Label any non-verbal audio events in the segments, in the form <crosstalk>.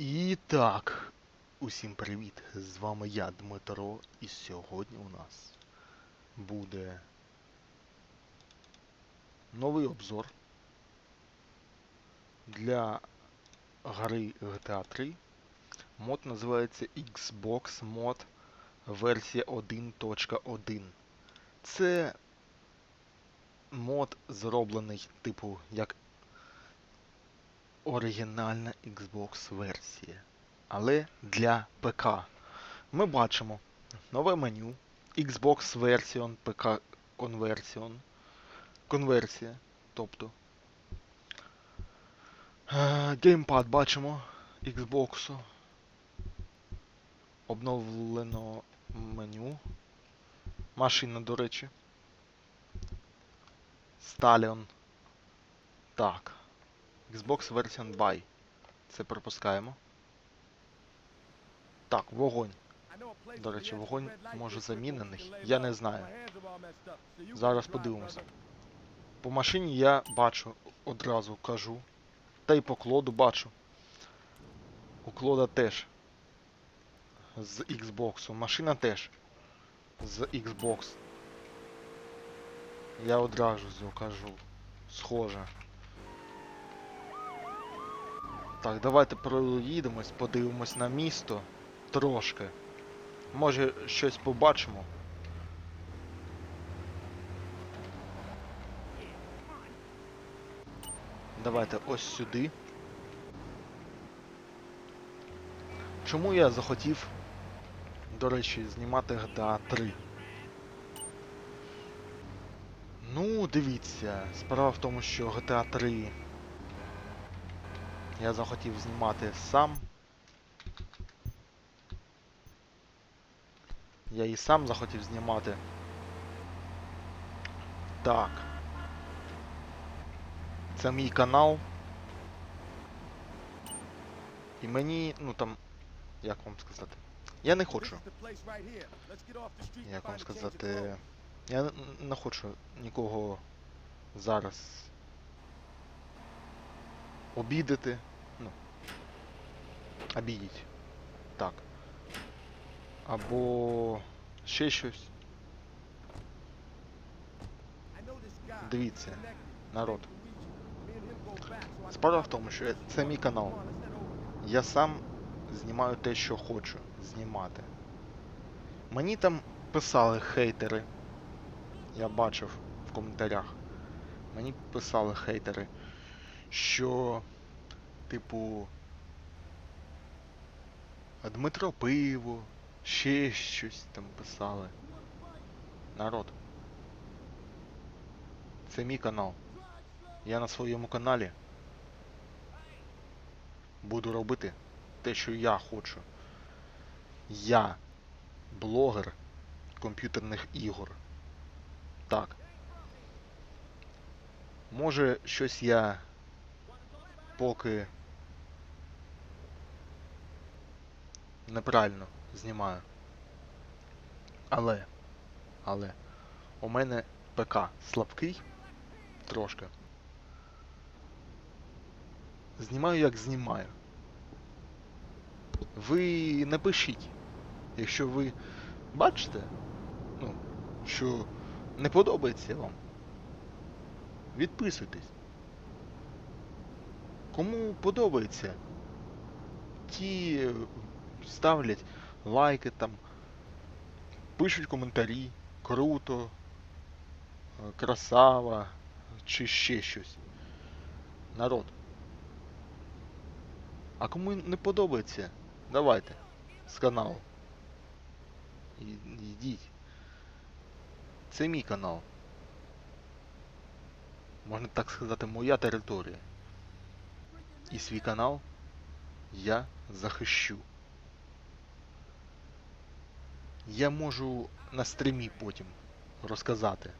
І так, усім привіт! З вами я, Дмитро, і сьогодні у нас буде новий обзор для гри GTA 3. Мод називається Xbox Mod версія 1.1. Це мод зроблений, типу, як оригінальна Xbox версія, але для ПК. Ми бачимо нове меню, Xbox Version, ПК Conversion, конверсія, тобто. Е, Геймпад бачимо Xbox. Обновлено меню. Машина, до речі. Stallion. Так. Xbox Version Buy. Це пропускаємо. Так, вогонь. До речі, вогонь може замінений. Я не знаю. Зараз подивимося. По машині я бачу, одразу кажу. Та й по клоду бачу. У клода теж. З Xbox. Машина теж. З Xbox. Я одразу кажу. Схоже. Так, давайте проїдемось, подивимось на місто трошки. Може щось побачимо. Давайте ось сюди. Чому я захотів, до речі, знімати GTA 3? Ну, дивіться, справа в тому, що GTA 3 я захотів знімати сам. Я і сам захотів знімати. Так. Це мій канал. І мені, ну там, як вам сказати. Я не хочу. Як вам сказати. Я не хочу нікого зараз обідати. Ну. Обідіть. Так. Або ще щось. Дивіться, народ. Справа в тому, що це мій канал. Я сам знімаю те, що хочу знімати. Мені там писали хейтери. Я бачив в коментарях. Мені писали хейтери, що, типу. Дмитро пиво, ще щось там писали. Народ. Це мій канал. Я на своєму каналі буду робити те, що я хочу. Я блогер комп'ютерних ігор. Так. Може, щось я поки неправильно знімаю. Але, але у мене ПК слабкий трошки. Знімаю як знімаю. Ви напишіть, якщо ви бачите, ну, що не подобається вам. Відписуйтесь. Кому подобається, ті ставлять лайки там, пишуть коментарі, круто, е, красава чи ще щось. Народ. А кому не подобається, давайте з каналу. Йдіть. Це мій канал. Можна так сказати, моя територія. І свій канал я захищу. Я можу на стрімі потім розказати.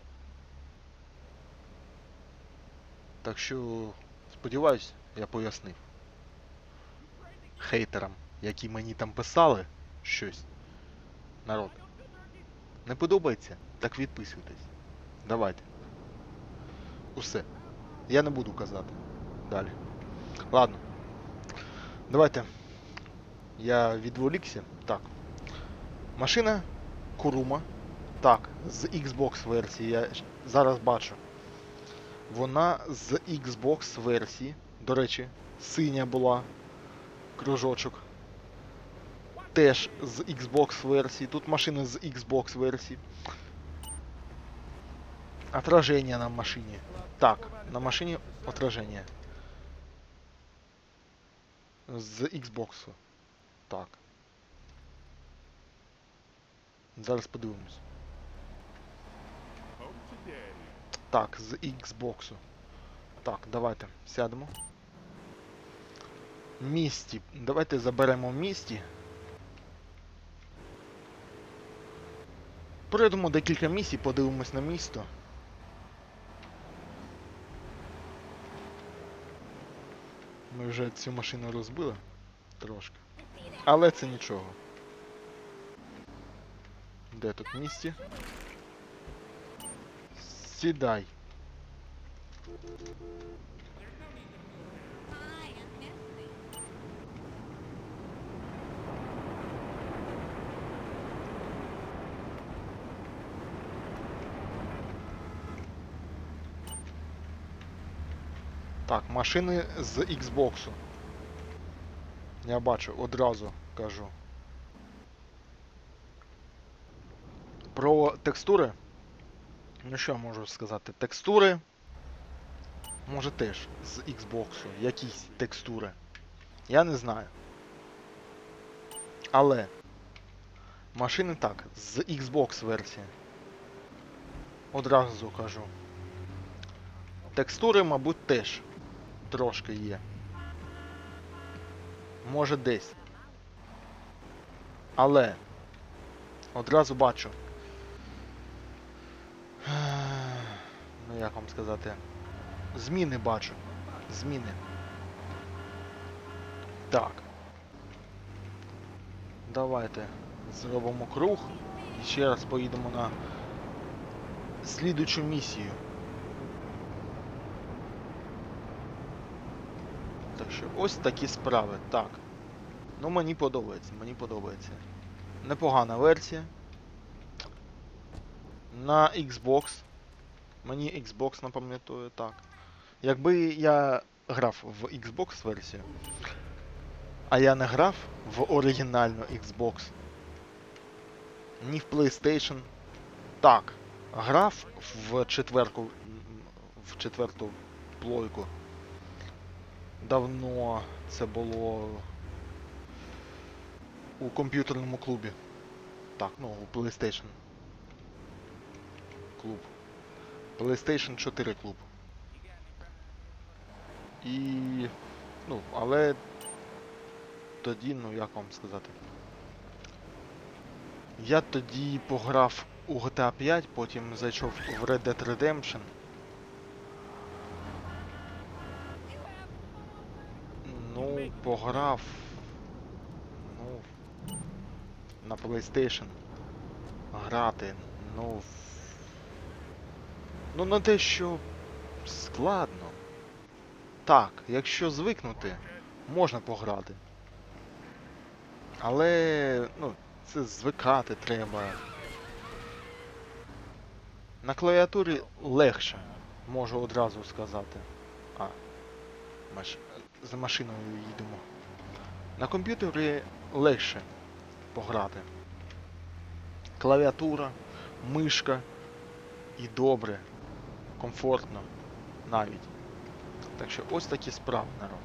Так що, сподіваюсь, я пояснив. Хейтерам, які мені там писали щось. Народ. Не подобається? Так відписуйтесь. Давайте. Усе. Я не буду казати. Далі. Ладно. Давайте Я відволікся. Так. Машина Курума. Так, з Xbox версії я зараз бачу. Вона з Xbox версії. До речі, синя була. Кружочок. Теж з Xbox версії. Тут машина з Xbox версії. Отражение на машині. Так, на машині отражение. З Xbox. Так. Зараз подивимось. Так, з Xbox. Так, давайте сядемо. Місті. Давайте заберемо місті. Пройдемо декілька місій, подивимось на місто. Ми вже цю машину розбили трошки. Але це нічого. Де тут місті? Сідай. Так, машини з Xbox. Я бачу, одразу кажу. Про текстури. Ну що я можу сказати? Текстури. Може теж з Xbox. Якісь текстури. Я не знаю. Але. Машини так, з Xbox версії. Одразу кажу. Текстури, мабуть, теж трошки є. Може десь. Але одразу бачу. <sighs> Ну як вам сказати? Зміни бачу. Зміни. Так. Давайте зробимо круг і ще раз поїдемо на слідучу місію. Що ось такі справи. Так. Ну мені подобається, мені подобається. Непогана версія. На Xbox. Мені Xbox напам'ятує так. Якби я грав в Xbox версію, а я не грав в оригінальну Xbox, ні в PlayStation. Так, грав в четверку. В четверту плойку. Давно це було у комп'ютерному клубі. Так, ну, у PlayStation. Клуб. PlayStation 4 клуб. І. Ну, але тоді, ну як вам сказати. Я тоді пограв у GTA 5, потім зайшов в Red Dead Redemption. Ну, пограв. Ну. На PlayStation. Грати. Ну. Ну, на те, що складно. Так, якщо звикнути, можна пограти. Але, ну, це звикати треба. На клавіатурі легше, можу одразу сказати. А, маш... за машиною їдемо. На комп'ютері легше пограти. Клавіатура, мишка і добре, комфортно навіть. Так що ось такі справи, народ.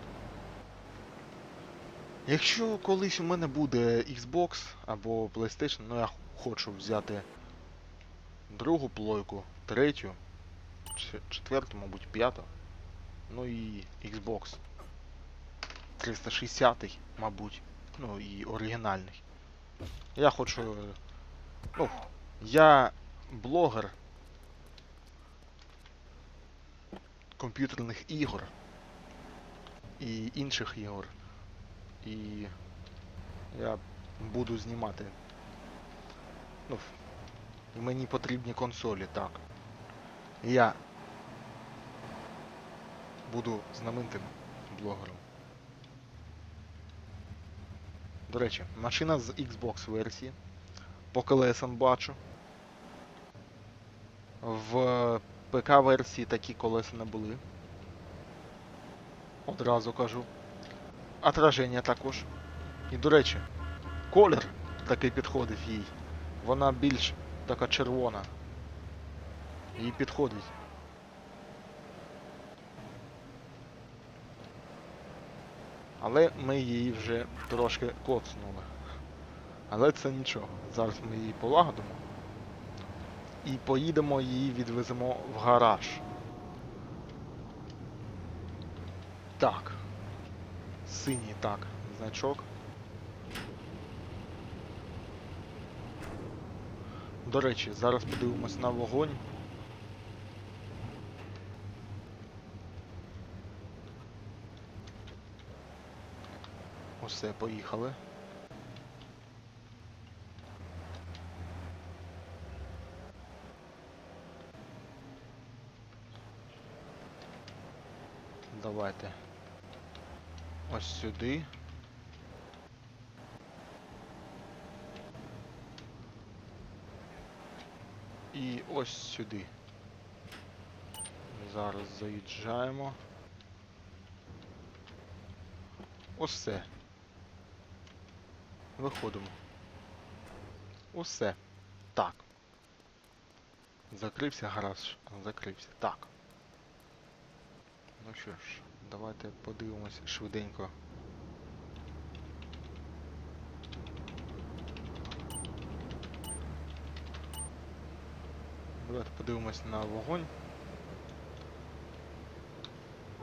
Якщо колись у мене буде Xbox або PlayStation, ну я хочу взяти другу плойку, третю, четверту, мабуть, п'яту. Ну і Xbox 360, мабуть. Ну і оригінальний. Я хочу. Ну, я блогер комп'ютерних ігор і інших ігор. І я буду знімати. Ну, мені потрібні консолі, так. Я буду знаменитим блогером. До речі, машина з Xbox версії. По колесам бачу. В ПК версії такі колеса не були. Одразу кажу. Отраження також. І до речі, колір такий підходить їй. Вона більш така червона. Їй підходить. Але ми її вже трошки коцнули. Але це нічого. Зараз ми її полагодимо. І поїдемо її відвеземо в гараж. Так. Синій так, значок. До речі, зараз подивимось на вогонь. Усе, поїхали. Давайте. Ось сюди. І ось сюди. Зараз заїжджаємо. Усе. Виходимо. Усе. Так. Закрився гараж. Закрився. Так. Ну що ж, давайте подивимось швиденько. Давайте подивимось на вогонь.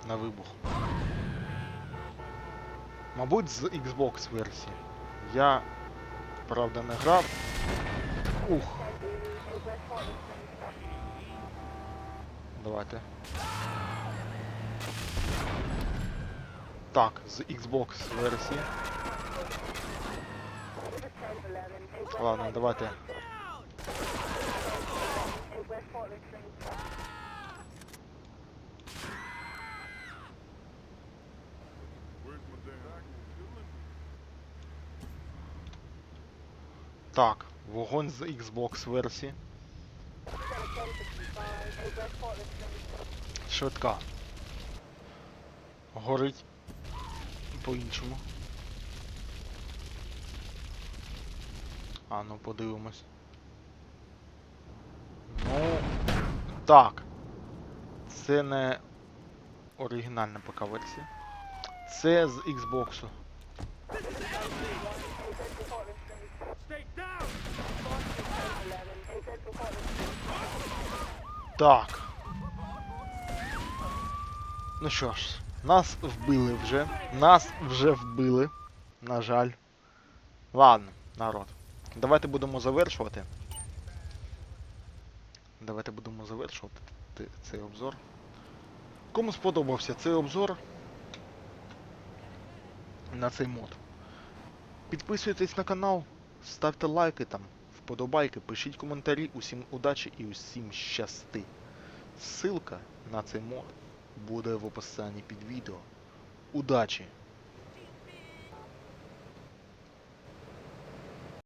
На вибух. Мабуть, з Xbox версії. Я, правда, не грав. Ух. Давайте. Так, з Xbox версії. Ладно, давайте. Так, вогонь з Xbox версії. Швидка. Горить по-іншому. А, ну подивимось. Ну. Так. Це не оригінальна ПК версія. Це з Xbox. Так. Ну що ж, нас вбили вже. Нас вже вбили. На жаль. Ладно, народ. Давайте будемо завершувати. Давайте будемо завершувати цей обзор. Кому сподобався цей обзор на цей мод? Підписуйтесь на канал, ставте лайки там, вподобайки, пишіть коментарі, усім удачі і усім щасти. Ссылка на цей мод буде в описанні під відео. Удачі!